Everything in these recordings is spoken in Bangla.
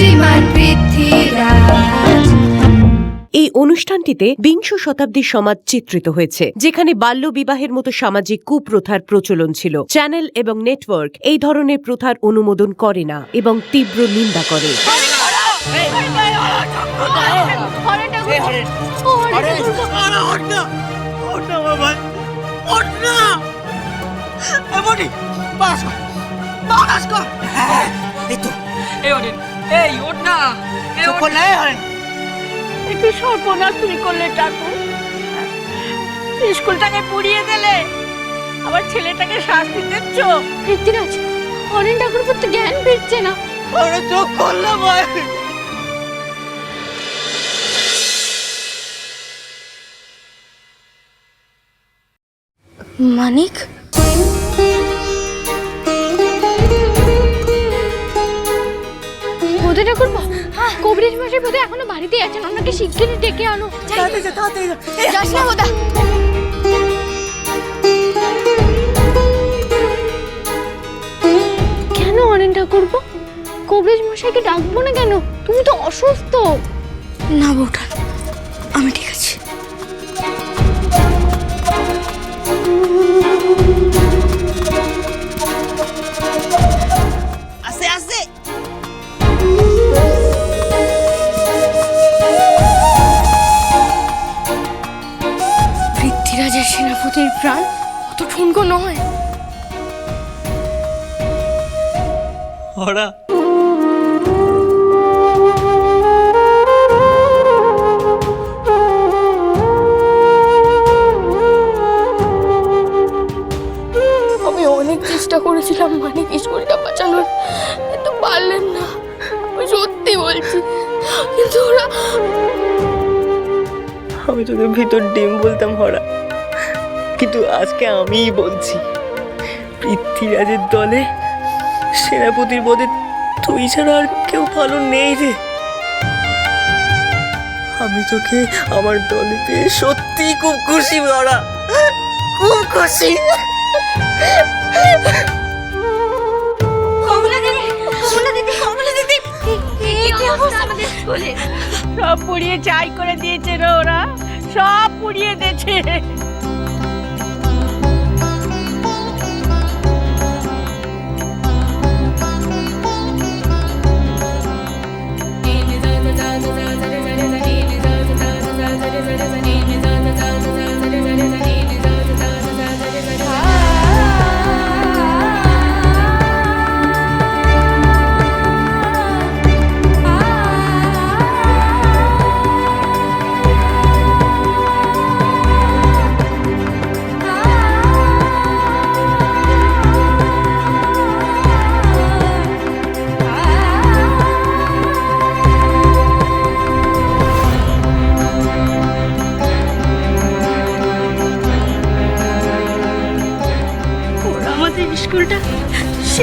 শ্রীমান পৃথ্বীরাজ। এই অনুষ্ঠানটিতে বিংশ শতাব্দীর সমাজ চিত্রিত হয়েছে যেখানে বাল্য বিবাহের মতো সামাজিক কুপ্রথার প্রচলন ছিল। চ্যানেল এবং নেটওয়ার্ক এই ধরনের প্রথার অনুমোদন করে না এবং তীব্র নিন্দা করে। এমনই হ্যাঁ এই ওঠ না। চুপ। করলে হরেন একটু সর্বনাশ তুমি করলে ঠাকুর। স্কুলটাকে পুড়িয়ে দিলে। আবার ছেলেটাকে শাস্তি দিচ্ছ? পৃথ্বীরাজ অরেন ঠাকুর তো জ্ঞান ফিরছে না। আরে চুপ করলে ভাই। মানিক? বোধ ঠাকুর কবিরাজ মশাই বোধহয় এখনও বাড়িতে আছেন। ওনাকে শিগগিরই ডেকে আনো। যাস না বোধা কেন অরেন ঠাকুর কবিরাজ মশাইকে ডাকবো না কেন? তুমি তো অসুস্থ। না বৌঠান আমি ঠিক ওরা আমি অনেক চেষ্টা করেছিলাম মানে স্কুলটা বাঁচানোর কিন্তু পারলেন না। আমি সত্যি বলছি কিন্তু ওরা আমি তোদের ভিতর ডিম বলতাম হরা। কিন্তু আজকে আমিই বলছি পৃথ্বীরাজের দলে সেনাপতির পদে তুই ছাড়া আর কেউ ভালো নেই রে। আমি তোকে আমার দলে পেয়ে সত্যি খুব খুশি হরা খুব খুশি। কমলা দিদি কমলা দিদি কমলা দিদি। কি অবস্থা আমাদের স্কুলে? সব পুড়িয়ে চাই করে দিয়েছে রে ওরা। সব পুড়িয়ে দিয়েছে।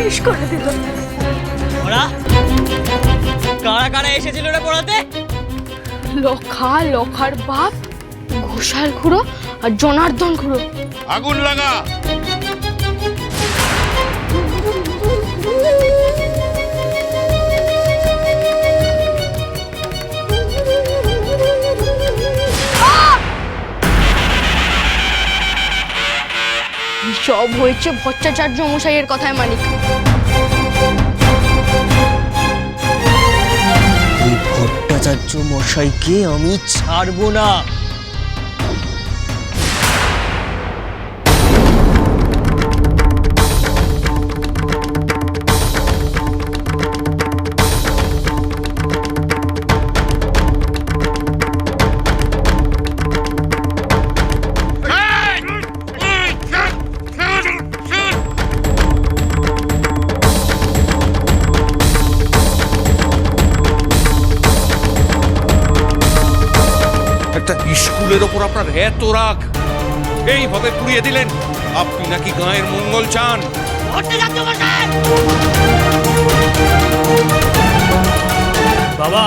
শেষ করে দিল। ওরা? কারা কারা এসেছিল রে পড়াতে? লখা লখার বাপ ঘোষাল খুড়ো আর জনার্দন খুড়ো। আগুন লাগা। সব হয়েছে ভট্টাচার্য মশাইয়ের কথায় মানিক ভট্টাচার্য মশাইকে আমি ছাড়বো না। স্কুলের ওপর আপনার এত রাগ। এইভাবে পুড়িয়ে দিলেন আপনি নাকি গায়ের মঙ্গল চান? বাবা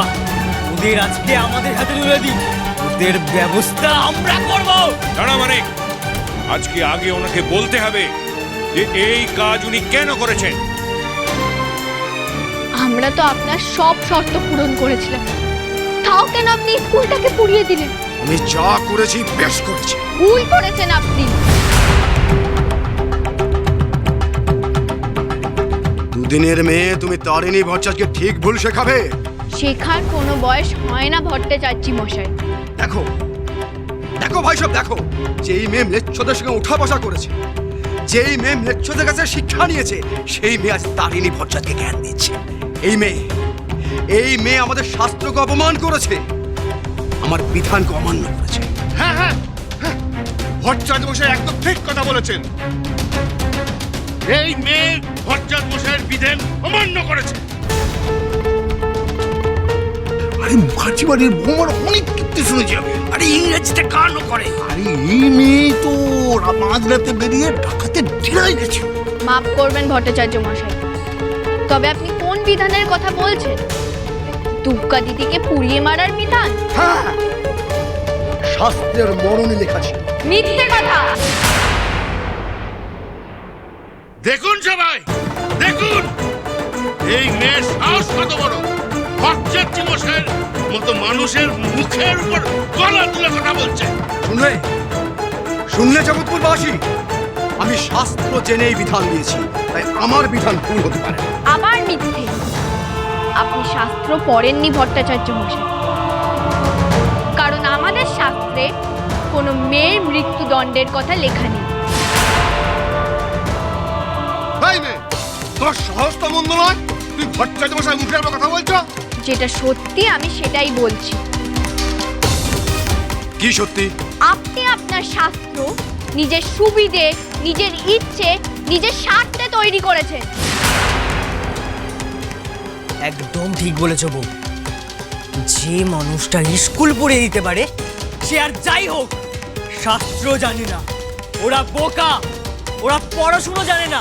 ওদের আজকে আমাদের হাতে তুলে দিন। ওদের ব্যবস্থা আমরা করব। দাঁড়া মানে আজকে আগে ওনাকে বলতে হবে যে এই কাজ উনি কেন করেছেন। আমরা আমরা তো আপনার সব শর্ত পূরণ করেছিলাম। তাও কেন আপনি স্কুলটাকে পুড়িয়ে দিলেন? আমি যা করেছি বেশ করেছি। ভুল করেছেন আপনি। দুদিনের মেয়ে তুমি তারিণী ভট্টাচার্যকে ঠিক ভুল শেখাবে। শেখার কোনো বয়স হয় না ভট্টাচার্যি মশাই। দেখো দেখো ভাই সব দেখো। যেই মেয়ে ম্লেচ্ছদের সঙ্গে উঠা বসা করেছে যেই মেয়ে ম্লেচ্ছদের কাছে শিক্ষা নিয়েছে সেই মেয়ে আজ তারিণী ভট্টাচার্যকে জ্ঞান দিচ্ছে। এই মেয়ে এই মেয়ে আমাদের শাস্ত্রকে অপমান করেছে। আমার বিধানকে অমান্য করেছে। হ্যাঁ হ্যাঁ হ্যাঁ। ভট্টাচার্য মশাই একদম ঠিক কথা বলেছেন। এই মেয়ে ভট্টাচার্য মশাইয়ের বিধান অমান্য করেছে। আরে মুখার্জি বাড়ির বৌমার অনেক কীর্তি শুনেছি আমি। আরে ইংরেজিতে গানও করে। আরে এই মেয়ে তো মাঝ রাতে বেরিয়ে ডাকাতে ডিরাই গেছে। মাফ করবেন ভট্টাচার্য মশাই। তবে আপনি কোন বিধানের কথা বলছেন? দুর্গা দিদিকে পুড়িয়ে মারার বিধান হ্যাঁ শাস্ত্রের মরণে লেখা ছিল। মিথ্যে কথা! দেখুন সবাই দেখুন! এই মেয়ের সাহস কত বড়? ভট্টাচার্য মশাইয়ের মতো মানুষের মুখের উপর গলা তুলে কথা বলছে। শুনলে? শুনলে জগৎপুরবাসী? আমি শাস্ত্র জেনেই বিধান দিয়েছি তাই আমার বিধান ভুল হতে পারে। আবার মিথ্যে। আপনি শাস্ত্র পড়েননি ভট্টাচার্য মশাই। কারণ আমাদের শাস্ত্রে কোনো মেয়ের মৃত্যুদণ্ডের কথা লেখা নেই। তোর সাহস তো মন্দ নয়? তুই ভট্টাচার্য মশাই মুখের কথা বলছো? যেটা সত্যি আমি সেটাই বলছি। কি সত্যি? আপনি আপনার শাস্ত্র নিজের সুবিধে নিজের ইচ্ছে নিজের স্বার্থে তৈরি করেছেন। একদম ঠিক বলেছ বউ। যে মানুষটা স্কুল পড়িয়ে দিতে পারে, সে আর যাই হোক, শাস্ত্র জানে না। ওরা বোকা, ওরা পড়াশুনো জানে না,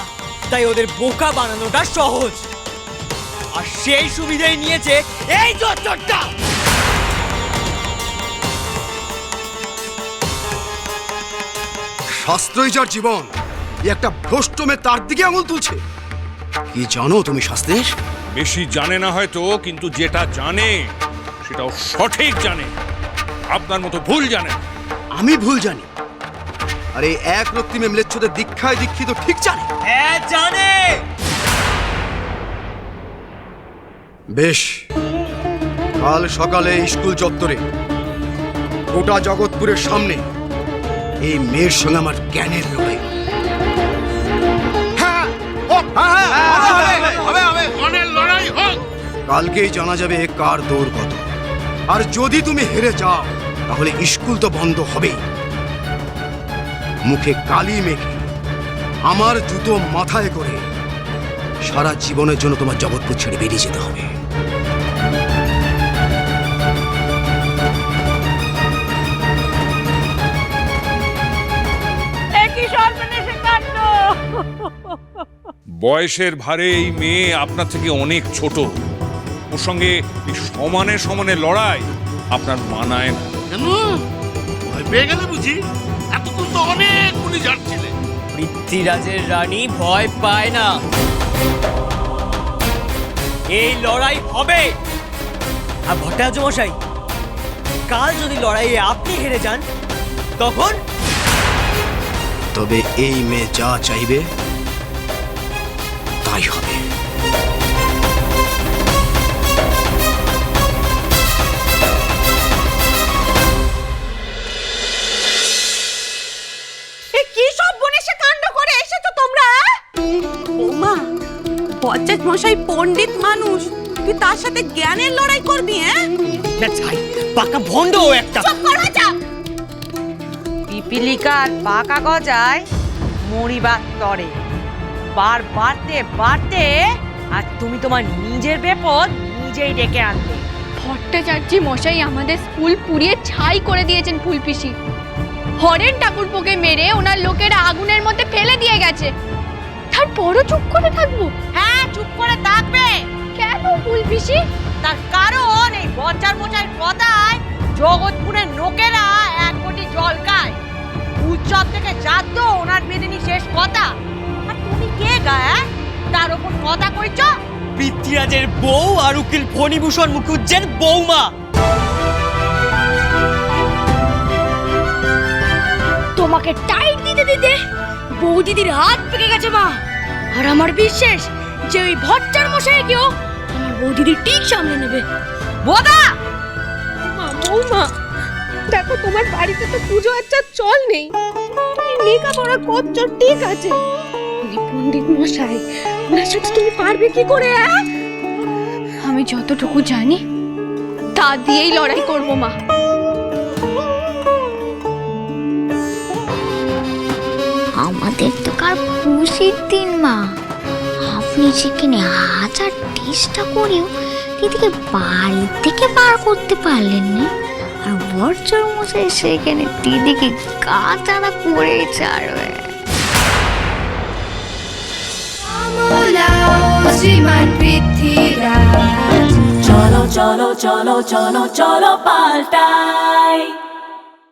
তাই ওদের বোকা বানানোটা সহজ। আর সেই সুবিধাই নিয়েছে এই চট্টরটা শাস্ত্রই যার জীবন একটা ভ্রষ্ট মেয়ে তার দিকে আঙুল তুলছে। কি জানো তুমি শাস্ত্রের বেশি জানে না হয়তো কিন্তু যেটা জানে সেটাও সঠিক জানে আপনার মতো ভুল জানে আমি ভুল জানি আরে এক রত্তি মেয়ে ম্লেচ্ছদের দীক্ষায় দীক্ষিত ঠিক জানে হ্যাঁ জানে বেশ কাল সকালে স্কুল চত্বরে গোটা জগৎপুরের সামনে এই মেয়ের সঙ্গে আমার জ্ঞানের লড়াই হ্যাঁ কালকেই জানা যাবে কার দৌড় কত। আর যদি তুমি হেরে যাও তাহলে স্কুল তো বন্ধ হবেই। মুখে কালি মেখে আমার জুতো মাথায় করে সারা জীবনের জন্য তোমার জগৎপুর ছেড়ে বেরিয়ে যেতে হবে। বয়সের ভারে এই মেয়ে আপনার থেকে অনেক ছোট। সঙ্গে এই সমানে সমানে লড়াই আপনার মানায় না। কেন? ভয় পেয়ে গেলে বুঝি? এতক্ষণ তো অনেক গুলি পৃথ্বীরাজের রানী ভয় পায় না। এই লড়াই হবে। আর ভট্টাচার্য মশাই কাল যদি লড়াইয়ে আপনি হেরে যান তখন? তবে এই মেয়ে যা চাইবে তাই হবে। পণ্ডিত মানুষ? তুই তার সাথে জ্ঞানের লড়াই করবি হ্যাঁ? না চাই পাকা ভণ্ড ও একটা। পিপিলিকার পাকা গজায় মরিবার তরে। বার বাড়তে বাড়তে আর তুমি তোমার নিজের বিপদ নিজেই ডেকে আনবে ভট্টাচার্য মশাই আমাদের স্কুল পুড়িয়ে ছাই করে দিয়েছেন ফুলপিসি হরেন ঠাকুরপোকে মেরে ওনার লোকেরা আগুনের মধ্যে ফেলে দিয়ে গেছে। তারপরও চুপ করে থাকব? ফুলপিসি তার কারণ এই বজ্জার মোচার কথায় জগৎপুরের লোকেরা এক কোটি জল খায়। উৎসব থেকে জাত ওনার মেদিনী শেষ কথা। আর তুমি কে গা হ্যাঁ? তার ওপর কথা কইছ? পৃথ্বীরাজের বউ আর উকিল ফণিভূষণ মুখুজ্জের বৌমা তোমাকে টাইট দিতে দিতে বৌদিদির হাত পেকে গেছে মা। আর আমার বিশ্বাস যে ওই ভট্টার মশাই কেউ বৌদিদি ঠিক সামনে নেবে। বোদা! বৌমা দেখো তোমার বাড়িতে তো পুজো আচ্ছা চল নেই। তুমি লেখাপড়া করছ ঠিক আছে। পণ্ডিত মশাই ওনার সাথে তুমি পারবে কি করে আমি যতটুকু জানি তা দিয়েই লড়াই করব মা। আমাদের তো কার খুশির দিন মা। আপনি যেখানে হাজার চেষ্টা করেও দিদিকে বাড়ি থেকে বার করতে পারলেন না আর বর্জর মশাই সেখানে দিদিকে গা তারা করে ছাড়বে। চলো চলো চলো চলো চলো, পাল্টাই।